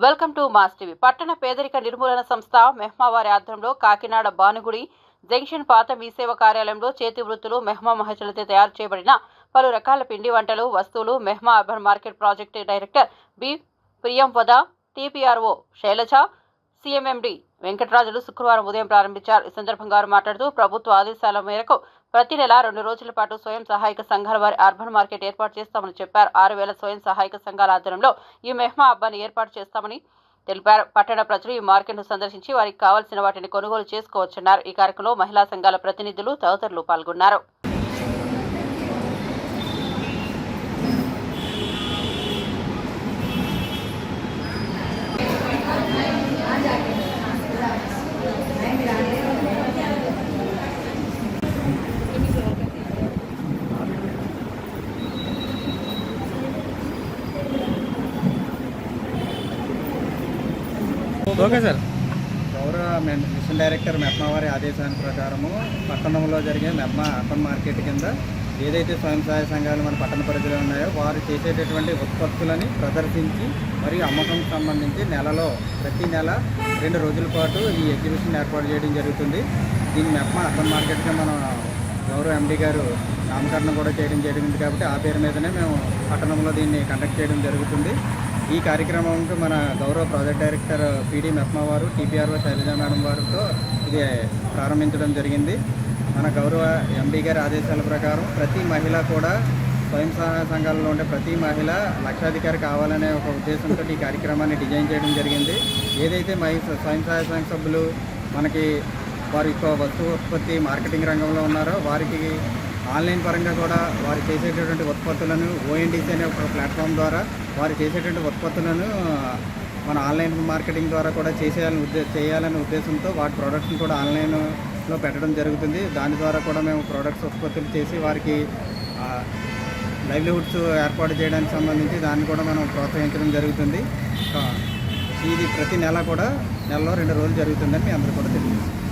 Welcome to mass TV. పట్టణ పేదరిక నిర్మూలన సంస్థ మెహ్మా వారి ఆధ్వర్యంలో కాకినాడ భానుగుడి జంక్షన్ పాత మీసేవ కార్యాలయంలో చేతి వృత్తులు మెహ్మా మహజలతో తయారు చేయబడిన పలు రకాల పిండి వంటలు వస్తువులు మెహ్మా urban market project director B Priyamvada TPRO Sailaja CMMD Venkatarajulu శుక్రవారం ఉదయం ప్రారంభించారు. ఈ సందర్భంగా వారు మాట్లాడుతూ ప్రభుత్వ ఆదేశాల మేరకు ప్రతి నెల రెండు రోజుల పాటు స్వయం సహాయక సంఘాల వారి అర్బన్ మార్కెట్ ఏర్పాటు చేస్తామని చెప్పారు. ఆరు వేల స్వయం సహాయక సంఘాల ఆధ్వర్యంలో ఈ మెహ్మా అబ్బాని ఏర్పాటు చేస్తామని తెలిపారు. పట్టణ ప్రజలు ఈ మార్కెట్ను సందర్శించి వారికి కావాల్సిన వాటిని కొనుగోలు చేసుకోవచ్చన్నారు. ఈ కార్యక్రమంలో మహిళా సంఘాల ప్రతినిధులు తదితరులు పాల్గొన్నారు. Okay sir. గౌరవ మిషన్ డైరెక్టర్ మెప్మా వారి ఆదేశాల ప్రకారము పట్టణంలో జరిగే మెప్మ అర్బన్ మార్కెట్ కింద ఏదైతే స్వయం సహాయ సంఘాలు మన పట్టణ పరిధిలో ఉన్నాయో వారు చేసేటటువంటి ఉత్పత్తులని ప్రదర్శించి మరియు అమ్మకం సంబంధించి నెలలో ప్రతి నెల రెండు రోజుల పాటు ఈ ఎగ్జిబిషన్ ఏర్పాటు చేయడం జరుగుతుంది. దీన్ని మెప్మ అర్బన్ మార్కెట్గా మన గౌరవ ఎండీ గారు నామకరణం కూడా చేయడం జరిగింది కాబట్టి ఆ పేరు మీదనే మేము పట్టణంలో దీన్ని కండక్ట్ చేయడం జరుగుతుంది. ఈ కార్యక్రమంకు మన గౌరవ ప్రాజెక్ట్ డైరెక్టర్ పీడి మెప్మా వారు టీపీఆర్ఓ శైలజ మేడం వారితో ఇది ప్రారంభించడం జరిగింది. మన గౌరవ ఎంపీ గారి ఆదేశాల ప్రకారం ప్రతి మహిళ కూడా స్వయం సహాయ సంఘాలలో ఉండే ప్రతి మహిళ లక్షాధికారి కావాలనే ఒక ఉద్దేశంతో ఈ కార్యక్రమాన్ని డిజైన్ చేయడం జరిగింది. ఏదైతే మహి స్వయం సహాయ సంఘ సభ్యులు మనకి వారి యొక్క వస్తువు ఉత్పత్తి మార్కెటింగ్ రంగంలో ఉన్నారో వారికి ఆన్లైన్ పరంగా కూడా వారు చేసేటటువంటి ఉత్పత్తులను ఓఎన్డీసీ అనే ఒక ప్లాట్ఫామ్ ద్వారా వారు చేసేటువంటి ఉత్పత్తులను మన ఆన్లైన్ మార్కెటింగ్ ద్వారా కూడా చేసేయాలని ఉద్దే చేయాలనే ఉద్దేశంతో వాటి ప్రోడక్ట్స్ని కూడా ఆన్లైన్లో పెట్టడం జరుగుతుంది. దాని ద్వారా కూడా మేము ప్రోడక్ట్స్ ఉత్పత్తులు చేసి వారికి లైవ్లీహుడ్స్ ఏర్పాటు చేయడానికి సంబంధించి దాన్ని కూడా మనం ప్రోత్సహించడం జరుగుతుంది. ఇది ప్రతి నెల కూడా నెలలో రెండు రోజులు జరుగుతుందని మీ అందరూ కూడా తెలియజేస్తాం